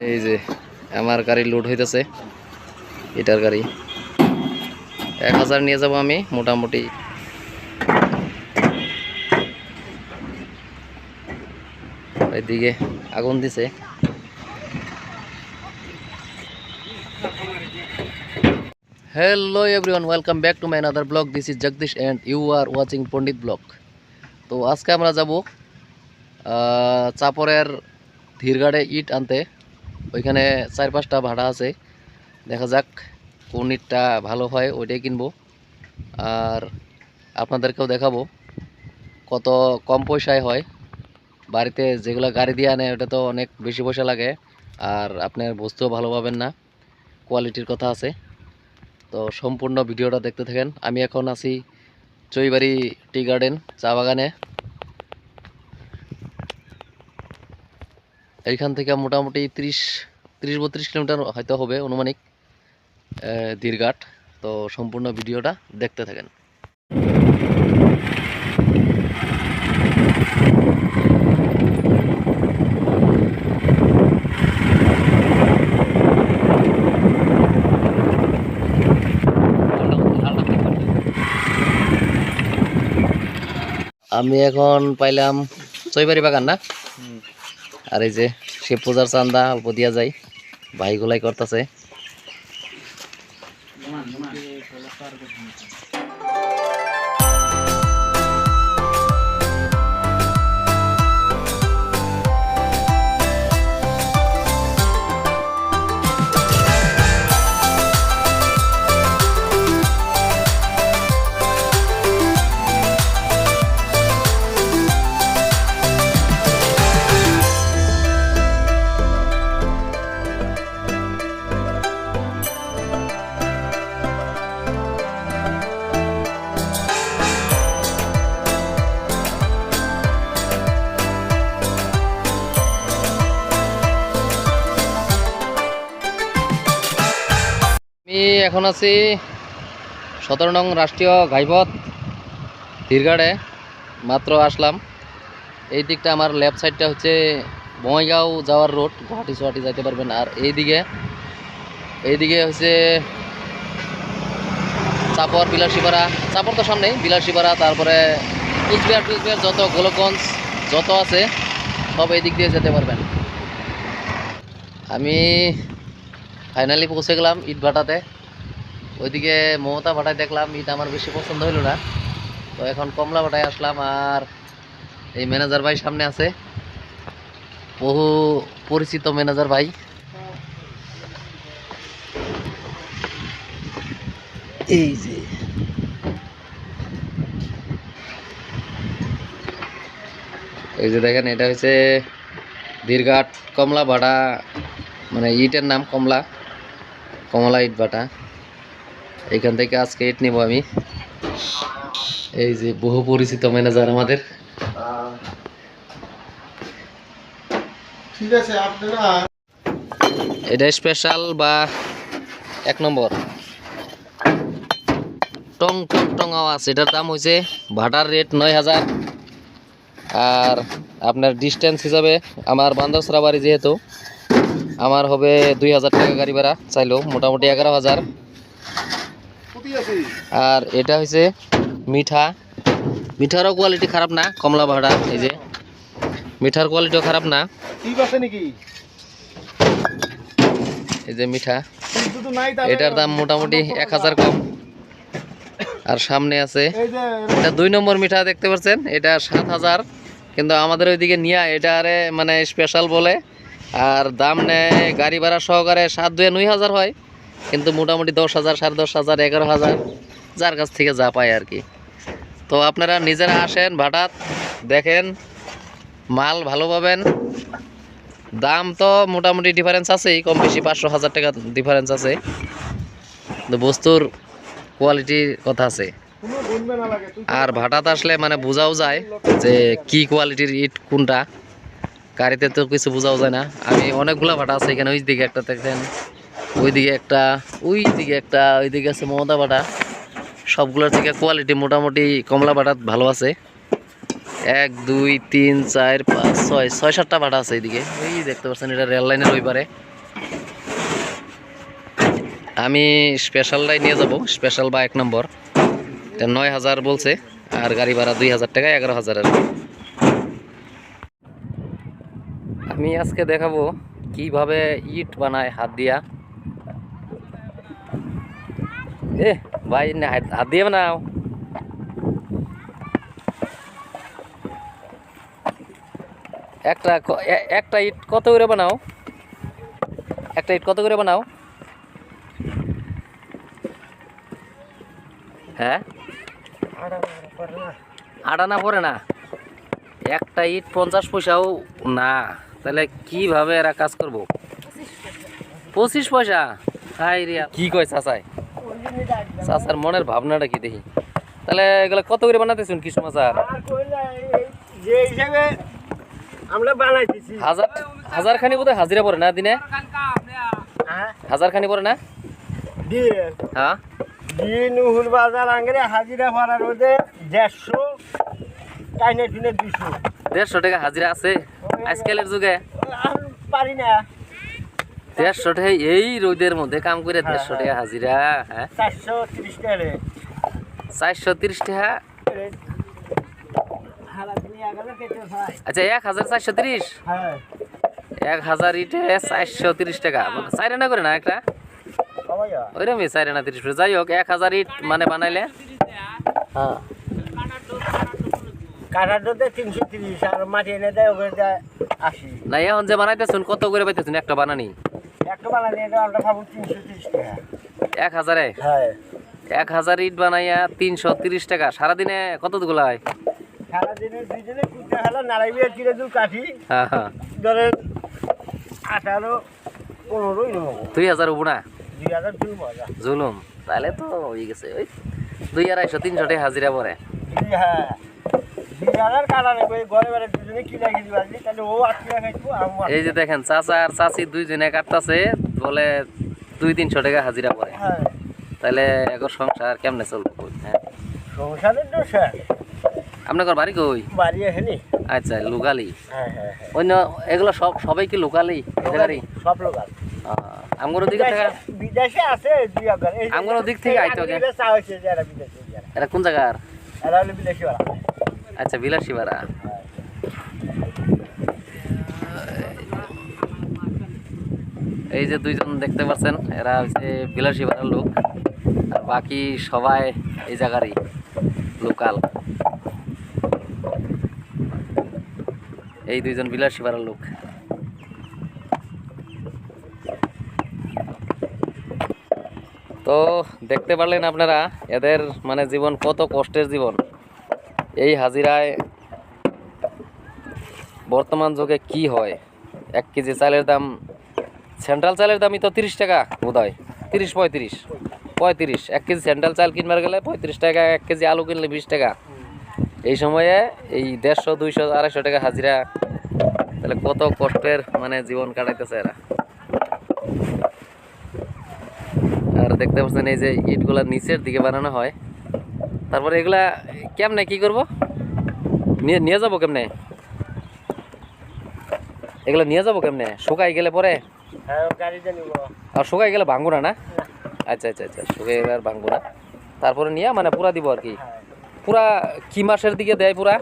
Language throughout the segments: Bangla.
এই যে, আমার গাড়ি লোড হইতেছে। এটার গাড়ি। এক হাজার নিয়ে যাব আমি, মোটামুটি। এদিকে আগুন দিছে। Hello everyone welcome back to my another blog this is Jagdish and you are watching Pandit blog তো আজকে আমরা যাব চাপরের ধীরগাড়ে ইট আনতে। ওইখানে চার পাঁচটা ভাড়া আছে। দেখা যাক কোন ইটটা ভালো হয়, ওইটাই কিনবো। আর আপনাদেরকেও দেখাবো কত কম পয়সায় হয়। বাড়িতে যেগুলো গাড়ি দিয়ে আনে, ওটা তো অনেক বেশি পয়সা লাগে। আর আপনার বস্তুও ভালো পাবেন না, কোয়ালিটির কথা আছে। তো সম্পূর্ণ ভিডিওটা দেখতে থাকেন। আমি এখন আছি চৈবাড়ি টি গার্ডেন চা বাগানে। এইখান থেকে মোটামুটি ত্রিশ ত্রিশ বত্রিশ কিলোমিটার হয়তো হবে অনুমানিক দীরঘাট। তো সম্পূর্ণ ভিডিওটা দেখতে থাকেন। আমি এখন পাইলাম চৈবাড়ি বাগান না? আর এই যে শিব পূজার চান্দা অল্প দিয়া যায়। ভাইগুলাই করতেছে। এখন আছি সতেরো নং রাষ্ট্রীয় ঘাইপথ দীর্ঘাড়ে মাত্র আসলাম। এই দিকটা আমার লেফট সাইডটা হচ্ছে বঙ্গাইগাঁও যাওয়ার রোড গুয়াহাটি সোয়াহাটি যাইতে পারবেন। আর এইদিকে এইদিকে হচ্ছে চাপর, বিলাসীপাড়া। চাপর তো সামনেই, বিলাসীপাড়া, তারপরে কুচবিহার, টুচবিহার, যত গোলকগঞ্জ, যত আছে, সব এই দিক দিয়ে যেতে পারবেন। আমি ফাইনালি পৌঁছে গেলাম ইট ভাটাতে। ওইদিকে মমতা ভাটায় দেখলাম ইট আমার বেশি পছন্দ হইল না। তো এখন কমলা ভাটায় আসলাম আর এই ম্যানেজার ভাই সামনে আছে। বহু পরিচিত ম্যানেজার ভাই। এই যে। এই যে দেখেন, এটা হচ্ছে দীর্ঘাট কমলা ভাড়া মানে ইটের নাম কমলা। কমলা ইট বাটা। এখান থেকে আজকে ইট নিব আমি। এই যে বহু পরিচিত ম্যানেজার আমাদের। ঠিক আছে আপনারা এটা স্পেশাল বা এক নম্বর। টং টং টং আওয়াজ। এটার দাম হয়েছে ভাটার রেট নয় হাজার। আর আপনার ডিস্টেন্স হিসাবে আমার বান্দরসরা বাড়ি যেহেতু আমার হবে দুই হাজার টাকা গাড়ি ভাড়া চাইলো মোটামুটি এগারো হাজার। আর এটা হয়েছে মিঠা। মিঠারও কোয়ালিটি খারাপ না কমলা ভাড়া এই যে। মিঠার কোয়ালিটিও খারাপ না। এই যে মিঠা। এটার দাম মোটামুটি এক হাজার কম। আর সামনে আছে। এটা দুই নম্বর মিঠা দেখতে পাচ্ছেন এটা সাত হাজার। কিন্তু আমাদের ওইদিকে নিয়ে এটা আরে মানে স্পেশাল বলে। আর দাম নেয় গাড়ি ভাড়া সহকারে সাত দুয়ে নয় হাজার হয়, কিন্তু মোটামুটি দশ হাজার, সাড়ে দশ হাজার, এগারো হাজার, যার কাছ থেকে যা পায় আর কি। তো আপনারা নিজেরা আসেন ভাটাত, দেখেন, মাল ভালো পাবেন। দাম তো মোটামুটি ডিফারেন্স আছেই, কম বেশি পাঁচশো হাজার টাকা ডিফারেন্স আছে। কিন্তু বস্তুর কোয়ালিটির কথা আছে। আর ভাটাত আসলে মানে বোঝাও যায় যে কি কোয়ালিটির ইট কোনটা। গাড়িতে তো কিছু বোঝাও যায় না। আমি অনেকগুলা ভাটা আছে এখানে ওই দিকে একটা দেখেন ওই দিকে একটা ওই দিকে একটা ওই দিকে আছে মমতা ভাটা। সবগুলোর থেকে কোয়ালিটি মোটামুটি কমলা ভাটা ভালো আছে। এক, দুই, তিন, চার, পাঁচ, ছয় ছয়, সাতটা ভাটা আছে এইদিকে ওই দেখতে পাচ্ছেন, এটা রেল লাইনের ওই পারে। আমি স্পেশালটাই নিয়ে যাব স্পেশাল বা এক নম্বর। নয় হাজার বলছে, আর গাড়ি ভাড়া দুই হাজার টাকা, এগারো হাজার আর কি। আমি আজকে দেখাবো কীভাবে ইট বানায় হাত দিয়া। এ ভাই হাত দিয়ে বানাও। একটা একটা ইট কত করে বানাও? একটা ইট কত করে বানাও? হ্যাঁ? আট আনা পড়ে না। একটা ইট পঞ্চাশ পয়সাও না। তাহলে কীভাবে এরা কাজ করব? পঁচিশ পয়সা? হাই রিয়া কি কয় চাচাই? চাচার মনের ভাবনাটা কি দেখি? তাহলে এগুলো কত করে বানাতেছেন কি সমাচার হাজার হাজার খানি হাজিরা পড়ে না দিনে? হাজার খানি পড়ে না? বাজার হাজিরা দেড়শো দেড়শো টাকা হাজিরা আছে। আজকালের যুগে। পারি না দেড়শো টাকা এই রোদের মধ্যে কাম করে দেড়শো টাকা হাজিরা হ্যাঁ? চারশো তিরিশ টাকা? আচ্ছা এক হাজার চারশো তিরিশ? এক হাজার ইটে চারশো তিরিশ টাকা। চার আনা করে না একটা? ওইরকমই চার আনা তিরিশ যাই হোক এক হাজার ইট মানে বানাইলে। হ্যাঁ। তিনশো তিরিশ আর মাটি এনে দেয় ওখানে দেয় আশি। না এখন যে বানাইতেছেন কত করে পাইতেছেন? একটা বানানি? একটা বানালে এটা আমরা ভাবো তিনশো তিরিশ টাকা। এক হাজারে? হ্যাঁ। এক হাজার ইট বানাইয়া তিনশো তিরিশ টাকা। সারাদিনে কতগুলা হয়? সারাদিনে দুজনে কুড়তে হলো নারাইবে কিনে দু কাঠি হ্যাঁ হ্যাঁ। ধরেন আঠারো পনেরোই দুই হাজার উবু দুই হাজার জুলুম তাহলে তো হয়ে গেছে। ওই দুই আড়াইশো তিনশো টাকা হাজিরা পরে হ্যাঁ। এই যে দেখেন চাচা আর চাচি দুইজনে কাটতাছে বলে দুই তিনশো টাকা হাজিরা হ্যাঁ। তাহলে এখন সংসার কেমনে চলবে হ্যাঁ? সংসারের তো আপনার বাড়ি কই? বাড়ি এখানে। আচ্ছা লোকালি? হ্যাঁ হ্যাঁ হ্যাঁ। অন্য এগুলো সব সবাই কি লোকালি। এদেরই সব আমগোর থেকে বিদেশে- আছে দুই দিক থেকে আইতো এরা কোন জায়গার? এরা হলো বিদেশি আচ্ছা বিলাসী ভাড়া এই যে দুইজন দেখতে পাচ্ছেন, এরা হচ্ছে বিলাসী ভাড়ার লোক, আর বাকি সবাই এই জায়গারই লোকাল। এই দুইজন বিলাসী ভাড়ার লোক। তো দেখতে পারলেন আপনারা, এদের মানে জীবন, কত কষ্টের জীবন। এই হাজিরায় বর্তমান যুগে কি হয়? এক কেজি চালের দাম, সেন্ট্রাল চালের দামই তো তিরিশ টাকা বোধ হয় তিরিশ, পঁয়ত্রিশ পঁয়ত্রিশ। এক কেজি সেন্ট্রাল চাল কিনবার গেলে পঁয়ত্রিশ টাকা, এক কেজি আলু কিনলে বিশ টাকা। এই সময়ে এই দেড়শো, দুইশো, আড়াইশো টাকা হাজিরা, তাহলে কত কষ্টের মানে জীবন কাটাইতেছে এরা। আর দেখতে পাচ্ছেন এই যে ইটগুলা নিচের দিকে বানানো হয়। তারপরে এগুলা কেমনে কি করব? নিয়ে নিয়ে যাব কেমনে? এগুলো নিয়ে যাব কেমনে? শুকাই গেলে পরে? হ্যাঁ আর শুকাই গেলে ভাঙবো না না? আচ্ছা আচ্ছা আচ্ছা শুকাই গেলে আর ভাঙবো না। তারপরে নিয়ে মানে পুরা দিব আর কি? হ্যাঁ। পুরা কি মাসের দিকে দেয় পুরা?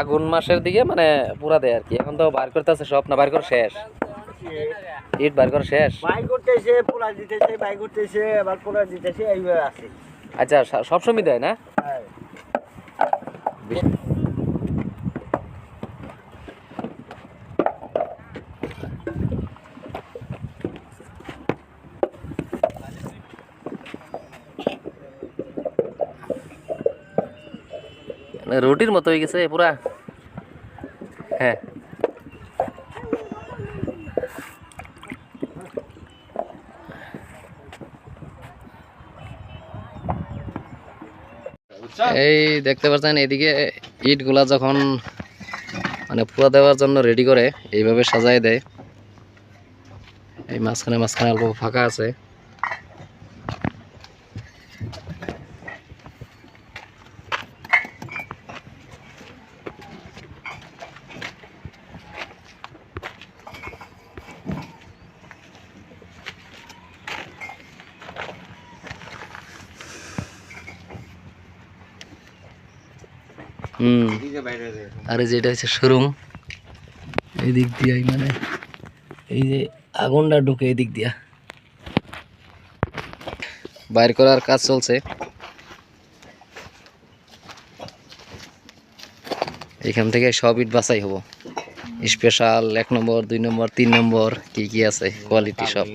আগুন মাসের দিকে মানে পুরা দেয় আর কি। এখন তো বার করতেছে সব না বার করে শেষ। ইট বার করে শেষ? বাই করতেছে পোলা দিতেছে বাই করতেছে আবার পোলা দিতেছে এইভাবে আছে। আচ্ছা সা- সবসময় দেয় না? হ্যাঁ। রুটির মতো হয়ে গেছে পুরা। এই দেখতে পাচ্ছেন, এদিকে ইটগুলা যখন মানে পুরা দেওয়ার জন্য রেডি করে, এইভাবে সাজায় দেয়। এই মাঝখানে মাঝখানে অল্প ফাঁকা আছে। হুম। আর এই যে এটা হচ্ছে শোরুম। এই দিক দিয়ে মানে এই যে আগুনটা ঢুকে এই দিক দিয়া। বাইর করার কাজ চলছে। এখান থেকে সব ইট বাছাই হব। স্পেশাল এক নম্বর, দুই নম্বর, তিন নম্বর, কি কি আছে, কোয়ালিটি সব।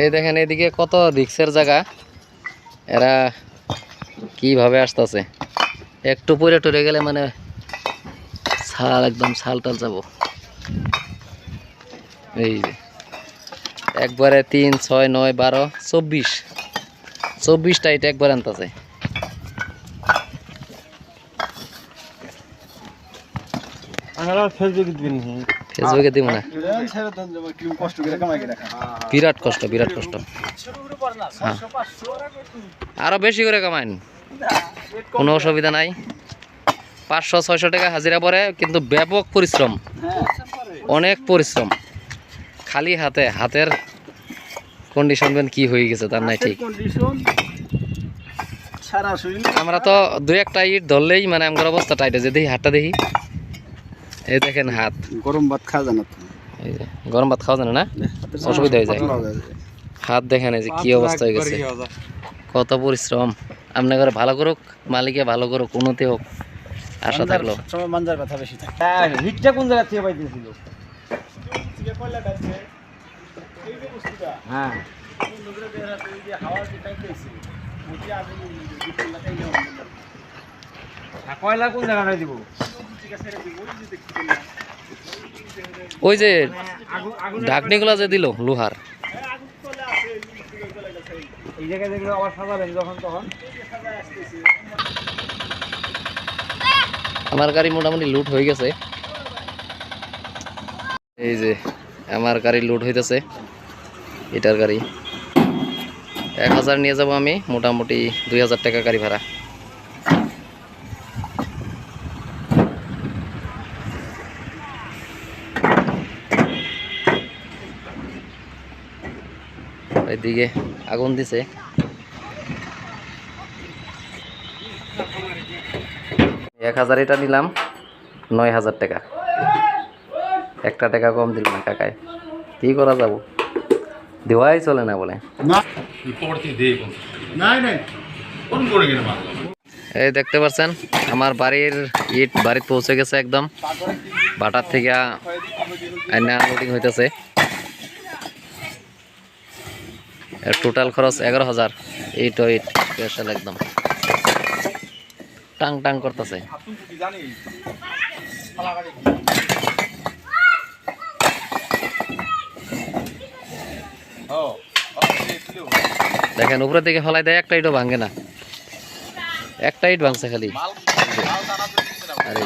এই দেখেন, এদিকে কত রিক্সের জায়গা। এরা কীভাবে আসতেছে? একটু পরে টরে গেলে মানে ছাল, একদম ছাল টাল যাব। এই একবারে তিন, ছয়, নয়, বারো, চব্বিশ। চব্বিশটা এটা একবার আনতেছে। ফেসবুক দিন ফেসবুকে দিব না। বিরাট কষ্ট বিরাট কষ্ট। হ্যাঁ। আরও বেশি করে কামাইন। কোনো অসুবিধা নাই। পাঁচশো, ছয়শো টাকা হাজিরা পড়ে কিন্তু ব্যাপক পরিশ্রম। অনেক পরিশ্রম। খালি হাতে, হাতের কন্ডিশন কি হয়ে গেছে তার নাই ঠিক। আমরা তো দুই একটা ইট ধরলেই মানে আমার অবস্থা টাইটে দেখি, হাতটা দেখি। এই দেখেন হাত। গরম ভাত খাওয়া জানা গরম ভাত খাওয়া জানে না অসুবিধা হয়ে যায়। হাত দেখেন এই যে কি অবস্থা হয়ে গেছে। কত পরিশ্রম। আপনার ঘরে ভালো করুক মালিকে ভালো করুক উন্নতি হোক আশা থাকল। সময় কথা বেশি থাকে। হ্যাঁ হিটটা কোন জায়গা থেকে পাইতেছিল? হ্যাঁ। কয়লা কোন জায়গায় দিব? ওই যে ঢাকনিগুলো যে দিল লোহার। এই জায়গায় দেখলে আবার সাজাবেন যখন তখন। আমার গাড়ি মোটামুটি লুট হয়ে গেছে। এই যে আমার গাড়ি লুট হইতেছে। এটার গাড়ি। এক হাজার নিয়ে যাব আমি মোটামুটি দুই হাজার টাকা গাড়ি ভাড়া। এদিকে আগুন দিছে। এক হাজার এটা নিলাম নয় হাজার টাকা। একটা টাকা কম দিল না কাকায়। কি করা যাব? দেওয়াই চলে না বলে। এই দেখতে পাচ্ছেন আমার বাড়ির ইট বাড়িতে পৌঁছে গেছে একদম। বাটার থেকে আনলোডিং হইতেছে এর টোটাল খরচ এগারো হাজার। ইট ও ইট স্পেশাল একদম। টাং টাং করতেছে। দেখেন উপরে দিকে ফলাই দেয়, একটা ইটও ভাঙে না। একটা ইট ভাঙছে খালি। আর